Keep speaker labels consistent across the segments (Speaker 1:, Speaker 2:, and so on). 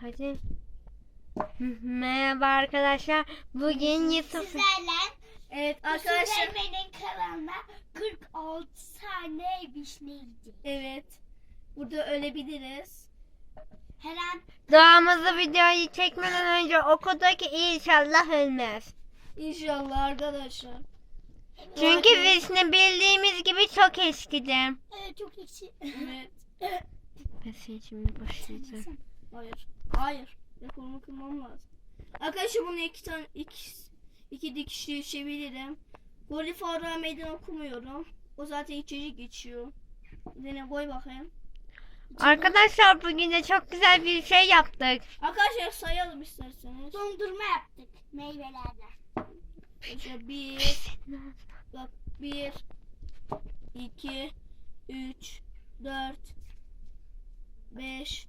Speaker 1: Hadi. Merhaba arkadaşlar. Bugün Yusuf
Speaker 2: Sizlerle
Speaker 3: Evet
Speaker 2: arkadaşlar benim kanalımda 46 tane vişne yedi.
Speaker 3: Evet. Burada ölebiliriz.
Speaker 2: Her an
Speaker 1: doğamızı videoyu çekmeden önce okuduk ki inşallah ölmez.
Speaker 3: İnşallah arkadaşlar.
Speaker 1: Çünkü Vişne bildiğimiz gibi çok eskidi.
Speaker 2: evet, çok ekşi.
Speaker 3: Evet.
Speaker 1: Ben seni şimdi başlayacağım.
Speaker 3: Hayır. Hayır. Rekorumu kırmam lazım. Arkadaşlar bunu iki tane iki, iki dikişli içebilirim. Golifara meydan okumuyorum. O zaten içeri geçiyor. Dene koy bakayım.
Speaker 1: Arkadaşlar bugün de çok güzel bir şey yaptık.
Speaker 3: Arkadaşlar sayalım isterseniz.
Speaker 2: Dondurma yaptık meyvelerden.
Speaker 3: Arkadaşlar bir, bak bir, iki, üç, dört, beş,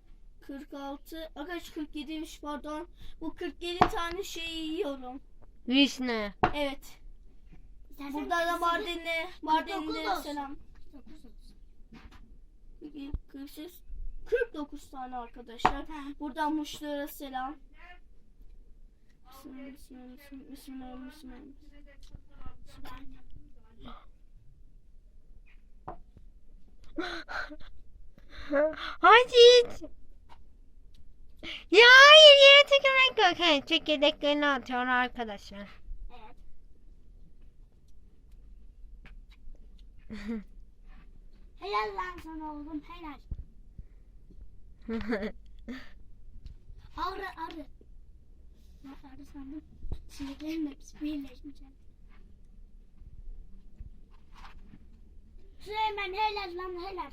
Speaker 3: 46 Arkadaş 47'ymiş pardon. Bu 47 tane şeyi yiyorum.
Speaker 1: Vişne.
Speaker 3: Evet.
Speaker 2: İstersen
Speaker 3: Burada da Mardin'e Mardin'e selam.
Speaker 2: 49 olsun.
Speaker 3: 48 49 tane arkadaşlar. Buradan Muşlu'ya selam. Bismillah, bismillah, bismillah, bismillah.
Speaker 1: Hadi. Ya hayır yere tükürmek yok. He, çekirdeklerini atıyor arkadaşlar.
Speaker 2: Evet. Helal lan sana oğlum helal. Arı arı. Ben arı sandım. Sineklerim hepsi birleşmiş. Süleyman helal lan helal.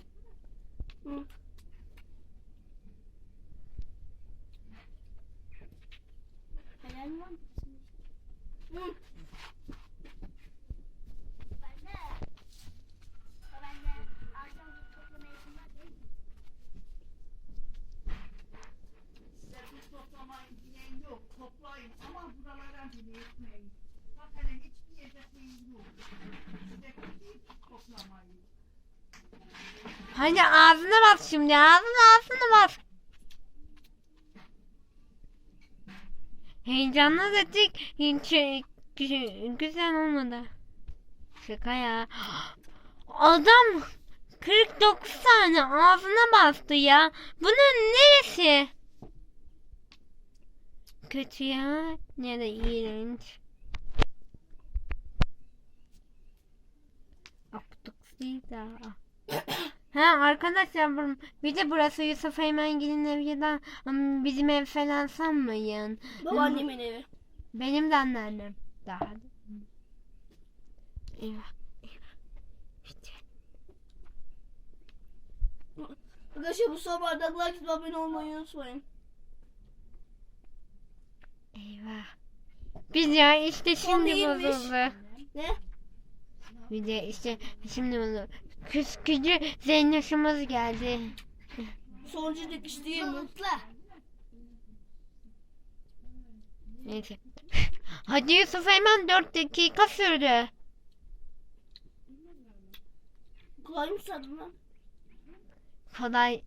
Speaker 3: Hı.
Speaker 2: Helal lan.
Speaker 3: Hı.
Speaker 2: Ben de. Ben de akşam toplamaya işim var değil mi?
Speaker 4: Size toplamayın diyen yok. Toplayın ama buralara bile etmeyin. Bak hele hiçbir yerde şeyim yok. Size hiç toplamayın.
Speaker 1: Hadi ağzına bas şimdi. Ağzına ağzına bas. Heyecanlı dedik. Hiç gü- güzel olmadı. Şaka ya. Adam 49 tane ağzına bastı ya. Bunun neresi? Kötü ya. Ne de iğrenç. Aptıksıydı. Ha arkadaşlar bu- bir de burası Yusuf Eymengil'in evi ya da ım, bizim ev falan sanmayın.
Speaker 3: Babaannemin evi.
Speaker 1: Benim de anneannem. Daha da. Eyvah.
Speaker 3: Arkadaşlar bu sabah bardaklar gibi abone olmayı unutmayın.
Speaker 1: Eyvah. Biz ya işte şimdi
Speaker 3: değilmiş.
Speaker 1: bozuldu.
Speaker 3: Ne?
Speaker 1: Bir de işte şimdi bozuldu. Küskücü Zeynoş'umuz geldi.
Speaker 3: Sonuncu dikiş değil mi?
Speaker 2: Mutlu.
Speaker 1: Neyse. Hadi Yusuf Eymen 4 dakika sürdü.
Speaker 3: Kolay mı sandın lan?
Speaker 1: Kolay.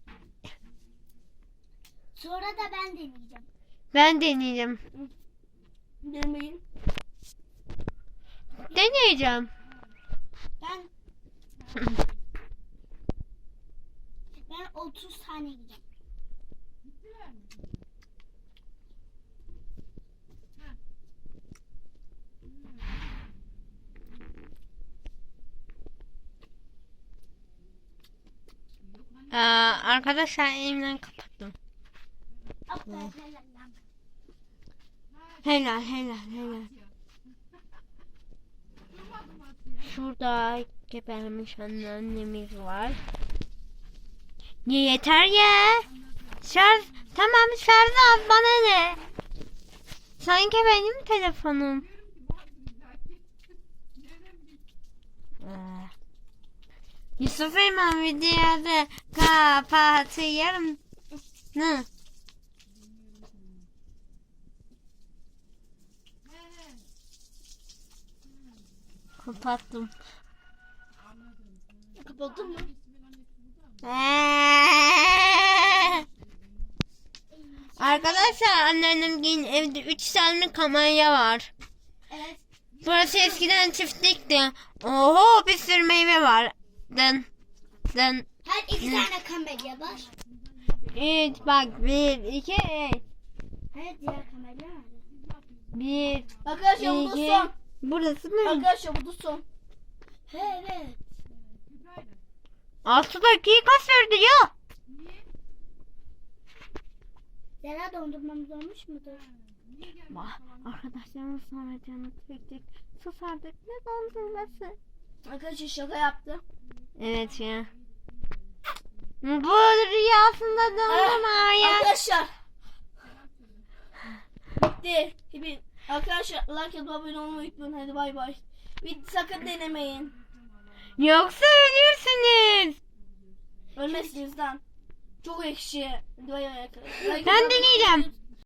Speaker 2: Sonra da ben deneyeceğim.
Speaker 1: Ben deneyeceğim.
Speaker 3: Demeyin.
Speaker 1: Deneyeceğim.
Speaker 2: Ben Ben 30 tane yiyeceğim.
Speaker 1: Ee, arkadaşlar elimden kapattım.
Speaker 2: Oh.
Speaker 1: Helal helal helal. Şurada gebermiş anneannemiz var. Yeter ya. Şarj tamam şarj al bana ne? Sanki benim telefonum. Aa. Yusuf Eyman videoyu kapatıyorum. Ne? Kapattım.
Speaker 3: Kapattın mı?
Speaker 1: Arkadaşlar anneannemin evde 3 tane kamera var.
Speaker 2: Evet.
Speaker 1: Burası eskiden çiftlikti. Oho bir sürü meyve var. Dın dın.
Speaker 2: Her iki tane kamera var.
Speaker 1: Üç bak bir iki üç.
Speaker 2: Hayır diğer nerede?
Speaker 1: Bir
Speaker 3: Arkadaşlar bu da son.
Speaker 1: Burası mı?
Speaker 3: Arkadaşlar bu da son.
Speaker 2: He evet.
Speaker 1: 6 dakika sürdü ya.
Speaker 2: Zera dondurmamız olmuş mudur?
Speaker 1: Vah, Arkadaşlarımız sonra canı çekecek. Sus artık ne dondurması.
Speaker 3: Arkadaşlar şaka yaptı.
Speaker 1: Evet ya. Bu rüyasında dondurma ya.
Speaker 3: Arkadaşlar. Bitti. Hepin. Arkadaşlar like atıp abone olmayı unutmayın. Hadi bay bay. Bir sakın denemeyin.
Speaker 1: Yoksa ölürsünüz.
Speaker 3: Ölmezsiniz lan. Çok ekşi. Arkadaşlar. Like
Speaker 1: Ben deneyeceğim.